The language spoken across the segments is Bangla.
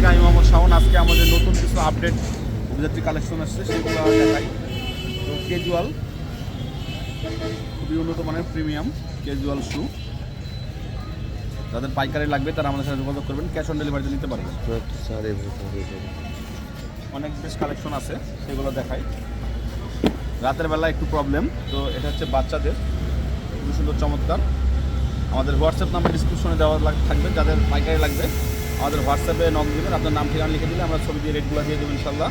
থেকে আমি মোহাম্মদ শাওন, আজকে আমাদের নতুন কিছু আপডেট অভিযাত্রী কালেকশন আসছে, সেগুলো দেখাই। তো কেজুয়াল খুবই উন্নত মানের প্রিমিয়াম ক্যাজুয়াল শু যাদের পাইকারি লাগবে তারা আমাদের সাথে যোগাযোগ করবেন ক্যাশ অন ডেলিভারিতে নিতে পারবেন। অনেক বেশ কালেকশন আছে, সেগুলো দেখাই। রাতের বেলা একটু প্রবলেম তো এটা হচ্ছে বাচ্চাদের, খুবই সুন্দর চমৎকার। আমাদের হোয়াটসঅ্যাপ নাম্বার ডিসক্রিপশনে দেওয়া থাকবে, যাদের পাইকারি লাগবে। আমাদের হোয়াটসঅ্যাপে নক দেবেন আপনার নাম ঠিকানা লিখে দিলে আমরা ছবি দিয়ে রেটগুলো দিয়ে দেবো ইনশাল্লাহ।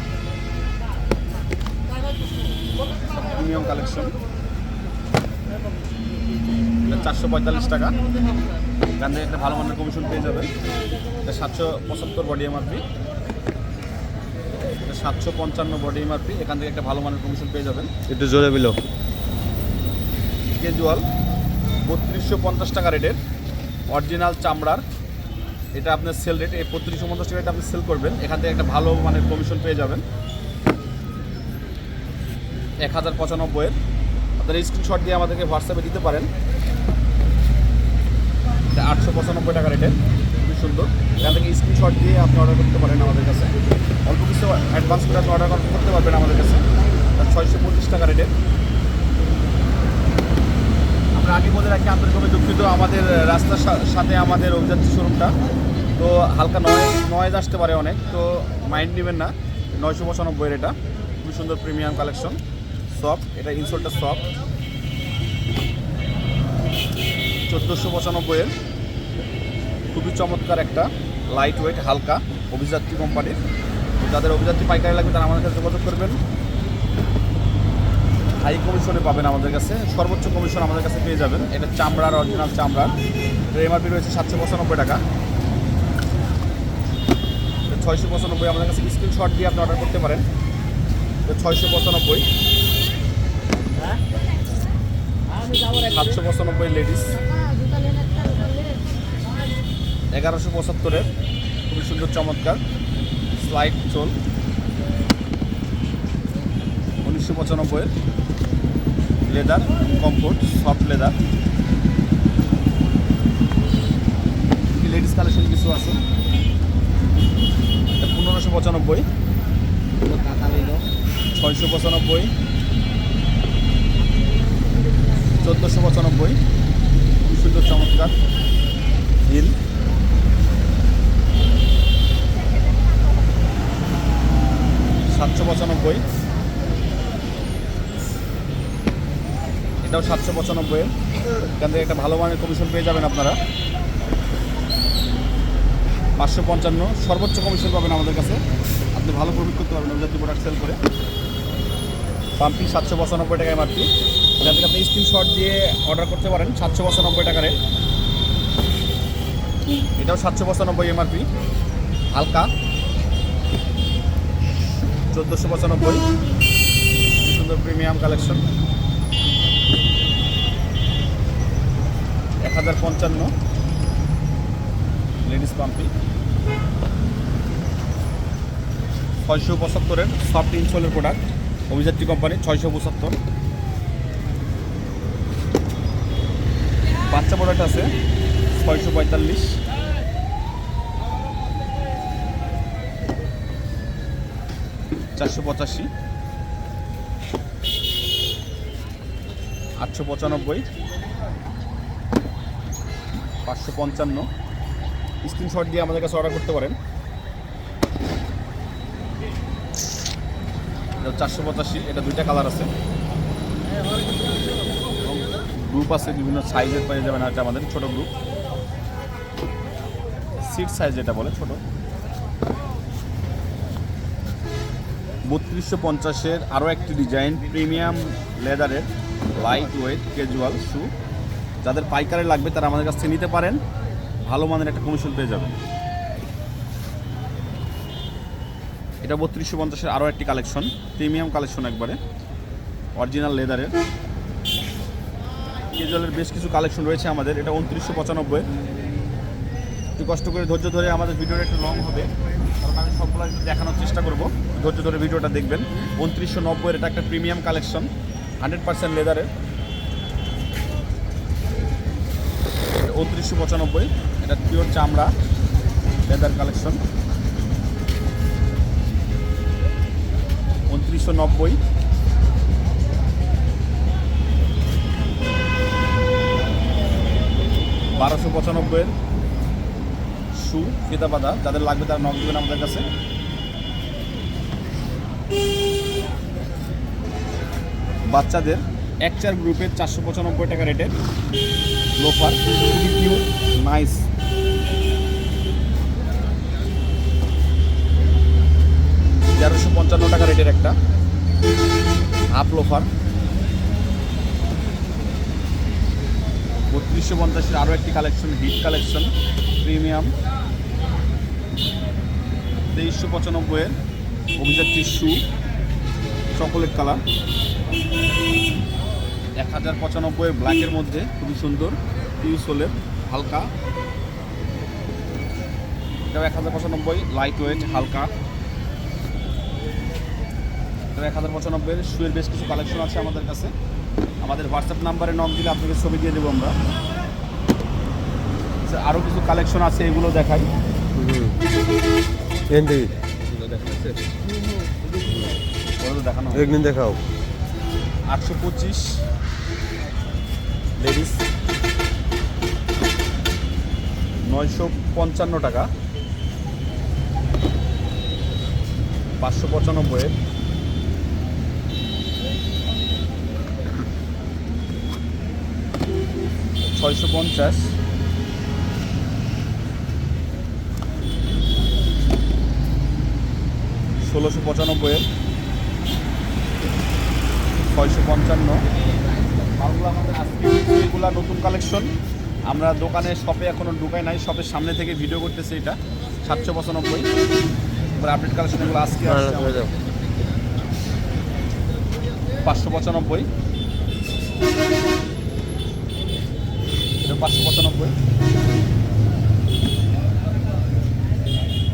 Premium collection. চারশো পঁয়তাল্লিশ টাকা। এখান থেকে একটা ভালো মানের কমিশন পেয়ে যাবেন। এটা সাতশো পঁচাত্তর বডি এমআরপি এটা সাতশো পঞ্চান্ন বডি এমআরপি এখান থেকে একটা ভালো মানের কমিশন পেয়ে যাবেন। একটু জোরে বিলো। ক্যাজুয়াল বত্রিশশো পঞ্চাশ টাকা রেটের। অরিজিনাল চামড়ার এটা আপনার সেল রেট এই বত্রিশশো পঞ্চাশ টাকা এটা আপনি সেল করবেন। এখান থেকে একটা ভালো মানের কমিশন পেয়ে যাবেন। এক হাজার পঁচানব্বইয়ের আপনারা স্ক্রিনশট দিয়ে আমাদেরকে হোয়াটসঅ্যাপে দিতে পারেন। এটা আটশো পঁচানব্বই টাকা রেটের খুবই সুন্দর। এখান থেকে স্ক্রিনশট দিয়ে আপনি অর্ডার করতে পারেন আমাদের কাছে। অল্প কিছু অ্যাডভান্স করে আপনি অর্ডার করতে পারবেন আমাদের কাছে। ছয়শো পঁচিশ টাকা রেটের আমরা আগে বলে রাখি, আন্তরিকভাবে দুঃখিত আমাদের, রাস্তার সাথে আমাদের অভিযাত্রী শোরুমটা তো হালকা নয়, নয়েজ আসতে পারে অনেক, তো মাইন্ড নেবেন না। নয়শো পঁচানব্বইয়ের এটা। খুবই সুন্দর প্রিমিয়াম কালেকশন সফট এটা ইনসোলটা সফট চোদ্দোশো পঁচানব্বইয়ের। খুবই চমৎকার একটা। লাইট ওয়েট হালকা অভিযাত্রী কোম্পানির যাদের অভিযাত্রী পাইকারি লাগবে তারা আমাদের কাছে যোগাযোগ করবেন। হাই কমিশনে পাবেন আমাদের কাছে। সর্বোচ্চ কমিশন আমাদের কাছে পেয়ে যাবেন। এটা চামড়ার অরিজিনাল চামড়ার এমআরপি রয়েছে সাতশো পঁচানব্বই টাকা। ছয়শো পঁচানব্বই আমাদের কাছে স্ক্রিনশট দিয়ে আপনি অর্ডার করতে পারেন। তো ছয়শো পঁচানব্বই। সাতশো পঁচানব্বই লেডিস এগারোশো পঁচাত্তরের। খুবই সুন্দর, চমৎকার। স্লাইড চোল। উনিশশো পঁচানব্বইয়ের leather comfort soft leather ladies collection কিছু আছে? পনেরোশো পঁচানব্বই। ছয়শো পঁচানব্বই। চোদ্দোশো পঁচানব্বই। খুব সুন্দর, চমৎকার। হিল। সাতশো পঁচানব্বই। এটাও সাতশো পঁচানব্বই। এখান থেকে একটা ভালো মানের কমিশন পেয়ে যাবেন আপনারা। পাঁচশো পঞ্চান্ন, সর্বোচ্চ কমিশন পাবেন আমাদের কাছে। আপনি ভালো প্রফিট করতে পারবেন জাতীয় প্রোডাক্ট সেল করে। পাম্পি সাতশো পঁচানব্বই টাকা এমআরপি এখান থেকে আপনি স্ক্রিনশট দিয়ে অর্ডার করতে পারেন, সাতশো পঁচানব্বই টাকা রেট। এটাও সাতশো পঁচানব্বই এমআরপি হালকা। চোদ্দোশো পঁচানব্বই। সুন্দর প্রিমিয়াম কালেকশন এক হাজার পঞ্চান্ন। লেডিস পাম্পি। ছয়শো পঁচাত্তরের সফট ইনসোলের প্রোডাক্ট অভিযাত্রী কোম্পানি ছয়শো পঁচাত্তর। বাচ্চা প্রোডাক্ট আছে, ছয়শো পঁয়তাল্লিশ। চারশো পঁচাশি। আটশো পঁচানব্বই। পাঁচশো পঞ্চান্ন। স্ক্রিনশট দিয়ে আমাদের কাছে অর্ডার করতে পারেন। এটা চারশো পঁচাশি, এটা দুইটা কালার আছে। গ্রুপ আছে, বিভিন্ন সাইজের পেয়ে যাবেন আছে আমাদের ছোট গ্রুপ সিট সাইজ যেটা বলে, ছোট। বত্রিশশো পঞ্চাশের আরও একটি ডিজাইন প্রিমিয়াম লেদারের লাইট ওয়েট ক্যাজুয়াল শু যাদের পাইকারি লাগবে, তারা আমাদের কাছ থেকে নিতে পারেন। ভালো মানের একটা কমিশন পেয়ে যাবেন। এটা বত্রিশশো পঞ্চাশের আরও একটি কালেকশন, প্রিমিয়াম কালেকশন একবারে, অরিজিনাল লেদারের। ক্যাজুয়ালের বেশ কিছু কালেকশন রয়েছে আমাদের, এটা উনত্রিশশো পঁচানব্বই। একটু কষ্ট করে ধৈর্য ধরে আমাদের ভিডিওটা একটু লং হবে, কারণ আমি সবগুলো দেখানোর চেষ্টা করব। ধৈর্য ধরে ভিডিওটা দেখবেন। উনত্রিশশো নব্বইয়ের এটা একটা প্রিমিয়াম কালেকশন, হান্ড্রেড পার্সেন্ট লেদারের। উনত্রিশশো পঁচানব্বই, এটা পিওর চামড়া লেদার কালেকশন। বত্রিশশো নব্বই। বারোশো পঁচানব্বইয়ের শু ফিতা বাঁধা যাদের লাগবে তারা নক দেবেন আমাদের কাছে। বাচ্চাদের এক চার গ্রুপের চারশো পঁচানব্বই টাকা রেটের লোফার নাইস তেরোশো পঞ্চান্ন টাকা রেটের একটা হাফ লোফার। বত্রিশশো পঞ্চাশের আরও একটি কালেকশন, হিট কালেকশন, প্রিমিয়াম। তেইশশো পঁচানব্বইয়ের অভিজাত টিস্যু, চকোলেট কালার। এক হাজার পঁচানব্বইয়ের ব্ল্যাকের মধ্যে খুবই সুন্দর পিউ সোলের হালকা। এটাও এক হাজার পঁচানব্বই লাইট ওয়েট হালকা। এটাও এক হাজার পঁচানব্বইয়ের শুয়ের বেশ কিছু কালেকশন আছে আমাদের কাছে। আমাদের হোয়াটসঅ্যাপ নাম্বারে নক দিলে আপনাকে ছবি দিয়ে দেবো আমরা। আচ্ছা, আরও কিছু কালেকশন আছে এগুলো দেখাই। দেখানো। একদিন দেখাও। আটশো পঁচিশ লেডিস নয়শো পঞ্চান্ন টাকা। পাঁচশো পঁচানব্বই ছয়শো পঞ্চাশ। ষোলোশো পঁচানব্বইয়ের ছয়শো পঞ্চান্ন। মালগুলো আমাদের আজকে এগুলা নতুন কালেকশন। আমরা দোকানে শপে এখনও ঢুকাই নাই। শপের সামনে থেকে ভিডিও করতেছি এটা। সাতশো পঁচানব্বই। এবার আপডেট কালেকশন এগুলো আজকে আসছে পাঁচশো পঁচানব্বই। পাঁচশো পঁচানব্বই।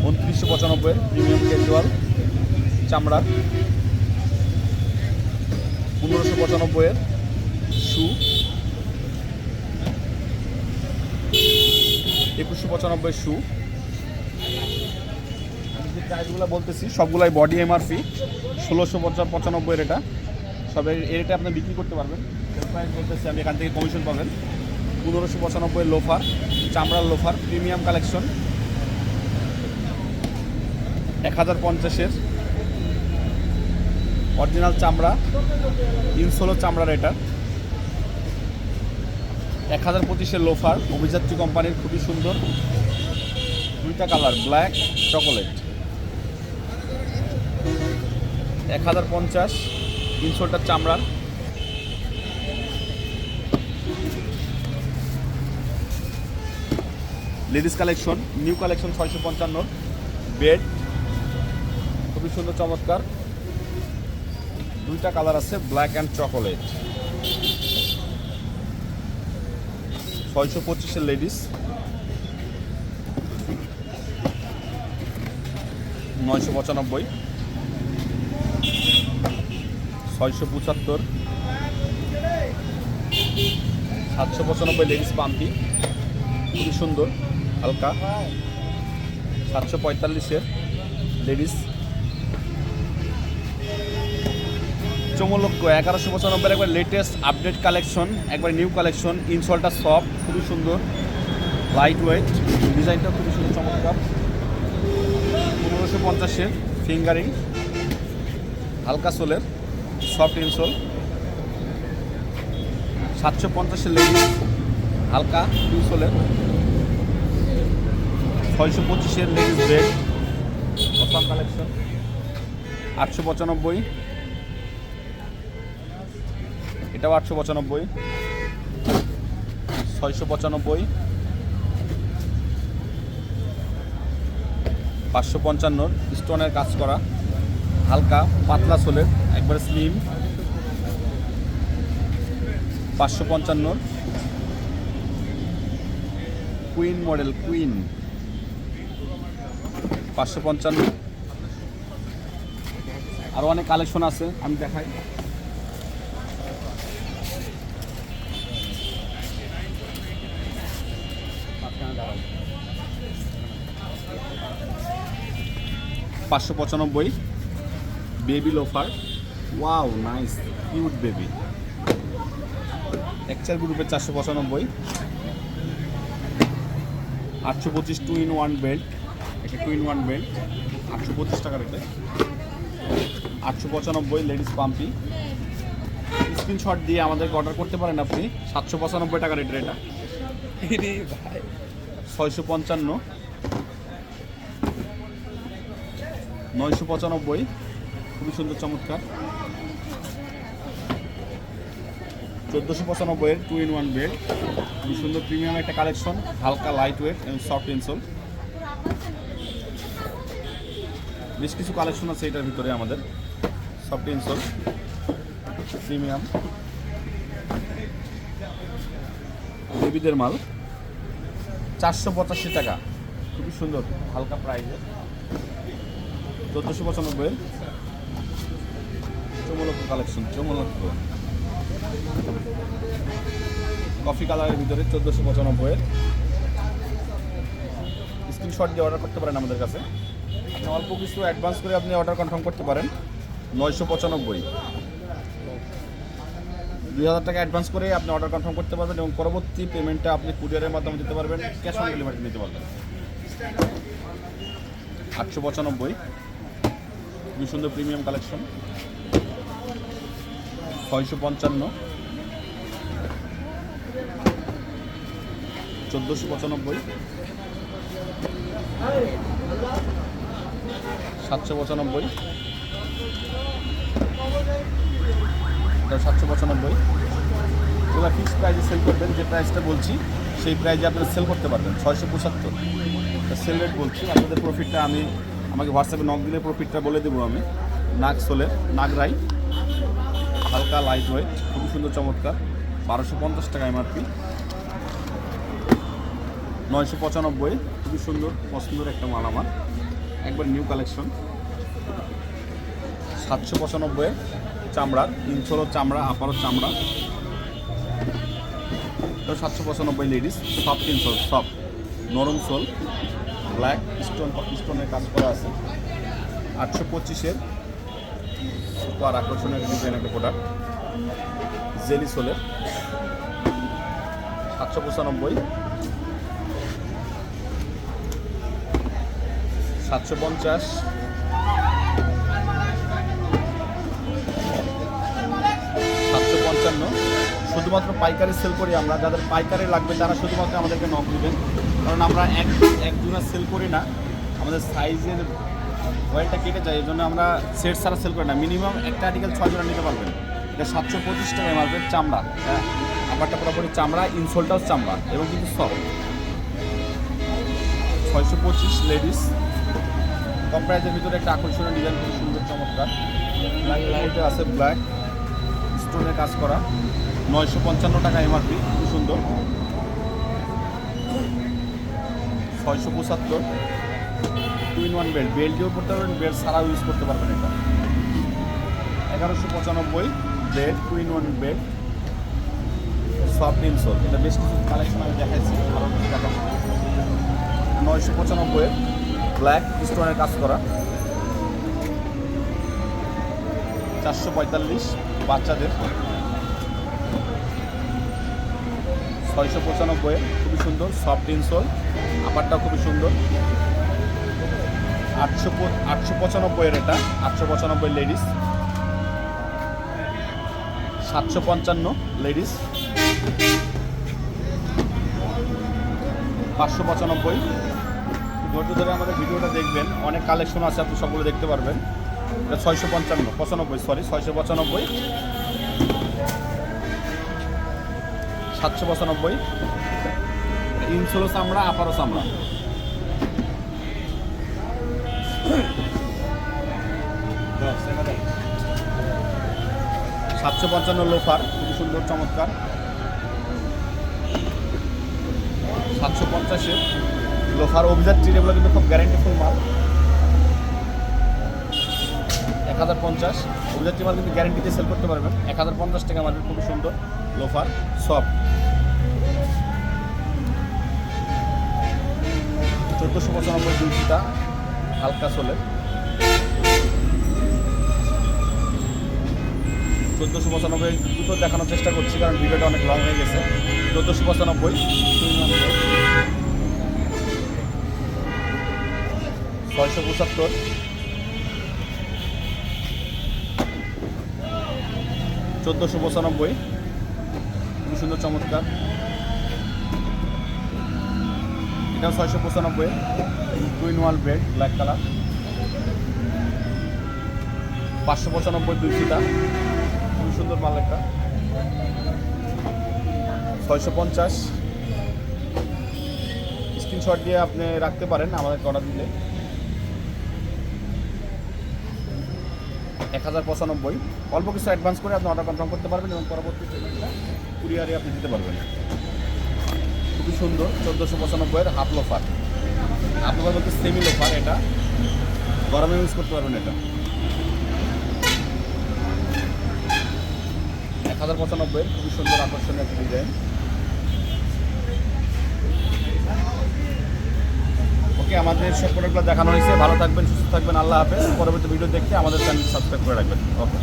উনত্রিশশো পঁচানব্বই প্রিমিয়াম ক্যাজুয়াল চামড়ার পনেরোশো পঁচানব্বইয়ের শু একুশশো পঁচানব্বই শু যে প্রাইসগুলো বলতেছি, সবগুলাই বডি এমআরপি ষোলোশো পঁচানব্বইয়ের এটা। সব এর এটা আপনি বিক্রি করতে পারবেন। প্রাইস বলতেছি, আমি এখান থেকে কমিশন পাবেন। পনেরোশো পঁচানব্বই লোফার, চামড়ার লোফার, প্রিমিয়াম কালেকশন। এক হাজার পঞ্চাশের অরিজিনাল চামড়া, ইনসোলো চামড়ার এটা। এক হাজার পঁচিশের লোফার অভিযাত্রী কোম্পানির খুবই সুন্দর। দুইটা কালার, ব্ল্যাক, চকোলেট। এক হাজার পঞ্চাশ ইনসোলটার চামড়ার। লেডিস কালেকশন, নিউ কালেকশন ছয়শো পঞ্চান্ন। বেড, খুবই সুন্দর, চমৎকার। দুইটা কালার আছে, ব্ল্যাক অ্যান্ড চকোলেট। ছয়শো পঁচিশের লেডিস। নয়শো পঁচানব্বই। ছয়শো পঁচাত্তর। সাতশো পঁচানব্বই লেডিস পাম্পি। খুবই সুন্দর। হালকা। সাতশো পঁয়তাল্লিশের লেডিস। চমলক্ষ এগারোশো পঁচানব্বই একবার লেটেস্ট আপডেট কালেকশন একবার নিউ কালেকশন ইনসলটা সফট খুবই সুন্দর লাইট ওয়েট ডিজাইনটা খুবই সুন্দর, চমৎকার। পনেরোশো পঞ্চাশের ফিঙ্গারিং হালকা সোলের সফট ইনসোল সাতশো পঞ্চাশের লেডিস, হালকা ইনসোলের ছয়শো পঁচিশের লেডিস ব্রেড। কালেকশন। আটশো পঁচানব্বই। এটাও আটশো পঁচানব্বই। ছয়শো পঁচানব্বই। পাঁচশো পঞ্চান্নর স্টোনের কাজ করা। হালকা, পাতলা সোলের, একবারে স্লিম। পাঁচশো পঞ্চান্নর কুইন মডেল, কুইন। পাঁচশো পঞ্চান্ন। আরও অনেক কালেকশন আছে আমি দেখাই। পাঁচশো পঁচানব্বই। Baby loafer wow nice cute baby Excel গ্রুপের চারশো পঁচানব্বই। আটশো পঁচিশ টু ইন ওয়ান বেল্ট একটা টু ইন ওয়ান বেল্ট আটশো পঁচিশ টাকার এটা। আটশো পঁচানব্বই লেডিস পাম্পি। স্ক্রিনশট দিয়ে আমাদেরকে অর্ডার করতে পারেন আপনি। সাতশো পঁচানব্বই টাকার এটা এটা ছয়শো পঞ্চান্ন। নয়শো পঁচানব্বই। খুবই সুন্দর চমৎকার। চোদ্দোশো পঁচানব্বইয়ের টু ইন ওয়ান বেড খুবই সুন্দর প্রিমিয়াম একটা কালেকশন হালকা লাইট ওয়েট এবং সফট ইনসোল বেশ কিছু কালেকশন আছে এটার ভিতরে আমাদের। সফট ইনসোল প্রিমিয়াম বেবিদের মাল। চারশো পঁচাশি টাকা। খুবই সুন্দর, হালকা প্রাইসে চোদ্দোশো পঁচানব্বই। চমলক্ষ কালেকশন চমলক্ষ। কফি কালারের ভিতরে চোদ্দোশো পঁচানব্বইয়ের স্ক্রিনশট দিয়ে অর্ডার করতে পারেন আমাদের কাছে। আপনি অল্প কিছু অ্যাডভান্স করে আপনি অর্ডার কনফার্ম করতে পারেন। নয়শো পঁচানব্বই। দুই হাজার টাকা অ্যাডভান্স করে আপনি অর্ডার কনফার্ম করতে পারবেন এবং পরবর্তী পেমেন্টটা আপনি কুরিয়ারের মাধ্যমে দিতে পারবেন ক্যাশ অন ডেলিভারি নিতে পারবেন। আটশো পঁচানব্বই। খুবই সুন্দর প্রিমিয়াম কালেকশন ছয়শো পঞ্চান্ন। চোদ্দোশো পঁচানব্বই। সাতশো পঁচানব্বই। এটা সাতশো পঁচানব্বই। এগুলো ফিক্স প্রাইসে সেল করবেন, যে প্রাইসটা বলছি, সেই প্রাইসে আপনারা সেল করতে পারবেন, ছয়শো পঁচাত্তর। সেল রেট বলছি, আপনাদের প্রফিটটা আমি, আমাকে হোয়াটসঅ্যাপে নক দিলে প্রফিটটা বলে দেবো আমি। নাগ সোলের নাগরাই হালকা লাইট ওয়েট খুবই সুন্দর চমৎকার, বারোশো পঞ্চাশ টাকা এমআরপি নয়শো পঁচানব্বই, খুবই সুন্দর, পছন্দের একটা মাল আমার। একবার নিউ কালেকশন সাতশো পঁচানব্বই চামড়ার ইনসোলও চামড়া আপারও চামড়া। সাতশো পঁচানব্বই লেডিস সফট ইনসোল সফট নরম সোল ব্ল্যাক স্টোন স্টোনের কাজ করা আছে। আটশো পঁচিশের সুপার আকর্ষণীয় ডিজাইন একটা প্রোডাক্ট জেলি সোলের। সাতশো পঁচানব্বই সাতশো পঞ্চাশ। সাতশো পঞ্চান্ন। শুধুমাত্র পাইকারি সেল করি আমরা। যাদের পাইকারি লাগবে তারা শুধুমাত্র আমাদেরকে নক দিবেন। কারণ আমরা এক এক সেল করি না। আমাদের সাইজের ওয়েলটা কেটে যায় এই জন্য আমরা সেট ছাড়া সেল করি না। মিনিমাম একটা আর্টিকেল ছয় জোড়া নিতে পারবেন। এটা সাতশো পঁচিশ টাকা মারবেন চামড়া। হ্যাঁ আমারটা পুরোপুরি চামড়া ইনসোলটাও চামড়া এবং কিন্তু সফট ছয়শো পঁচিশ লেডিস কম প্রাইসের ভিতরে একটা আকর্ষণীয় ডিজাইন খুব সুন্দর, চমৎকার। লাইটে আছে ব্ল্যাক স্টোনের কাজ করা। নয়শো পঞ্চান্ন টাকা এমআরপি খুব সুন্দর। ছয়শো পঁচাত্তর। টু ইন ওয়ান বেল্ট বেল্টও করতে পারবেন বেল্ট ছাড়াও ইউজ করতে পারবেন এটা। এগারোশো পঁচানব্বই belt two in one belt soft insole এটা বেশ কিছু কালেকশন আমি দেখাইছি দেখাবো। নয়শো পঁচানব্বই ব্ল্যাক, স্টোনের কাজ করা। চারশো পঁয়তাল্লিশ বাচ্চাদের। ছয়শো পঁচানব্বই খুবই সুন্দর, সফট ইনসোল আপারটাও খুবই সুন্দর। আটশো আটশো পঁচানব্বইয়ের এটা, আটশো পঁচানব্বই লেডিস সাতশো পঞ্চান্ন লেডিস পাঁচশো পঁচানব্বই। ধৈর্য ধরে আমাদের ভিডিওটা দেখবেন। অনেক কালেকশন আছে, আপনি সবগুলো দেখতে পারবেন। এটা ছয়শো পঞ্চান্ন, পঁচানব্বই সরি ছয়শো পঁচানব্বই। সাতশো পঁচানব্বই। ইনসোলো চামড়া আপারও চামড়া। সাতশো পঞ্চান্ন লোফার, খুবই সুন্দর, চমৎকার। সাতশো পঞ্চাশের লোফার অভিজাত ট্রিট এগুলো কিন্তু খুব গ্যারেন্টি ফুল মাল। এক হাজার পঞ্চাশ। অভিজাত ট্রি মাল কিন্তু গ্যারেন্টিতে সেল করতে পারবেন। এক হাজার পঞ্চাশ টাকা মালের খুবই সুন্দর। Loafer soft. চোদ্দোশো পঁচানব্বই দুই হালকা সোলের চোদ্দোশো পঁচানব্বই দুটো দেখানোর চেষ্টা করছি কারণ ভিডিওটা অনেক লং হয়ে গেছে। চোদ্দোশো পঁচানব্বই ছয়শো পঁচাত্তর। চোদ্দোশো পঁচানব্বই। খুবই সুন্দর, চমৎকার। এটাও ছয়শো পঁচানব্বই। টুইন ওয়াল ব্রেড ব্ল্যাক কালার পাঁচশো পঁচানব্বই দুই ফিটা খুবই সুন্দর মাল একটা ছয়শো পঞ্চাশ। স্ক্রিনশট দিয়ে আপনি রাখতে পারেন আমাদেরকে অর্ডার দিলে এক হাজার পঁচানব্বই। অল্প কিছু অ্যাডভান্স করে আপনি অর্ডার কনফার্ম করতে পারবেন এবং পরবর্তী পেমেন্টটা কুরিয়ারে আপনি দিতে পারবেন। খুবই সুন্দর, চোদ্দোশো পঁচানব্বইয়ের হাফ লোফার হাফ লোফার বলতে সেমি লোফার এটা। গরমে ইউজ করতে পারবেন এটা। এক হাজার পঁচানব্বইয়ের খুবই সুন্দর আকর্ষণীয় একটা ডিজাইন ওকে আমাদের সব প্রোডাক্টগুলো দেখানো হয়েছে। ভালো থাকবেন, সুস্থ থাকবেন। আল্লাহ হাফেজ। পরবর্তী ভিডিও দেখতে আমাদের চ্যানেল সাবস্ক্রাইব করে রাখবেন। ওকে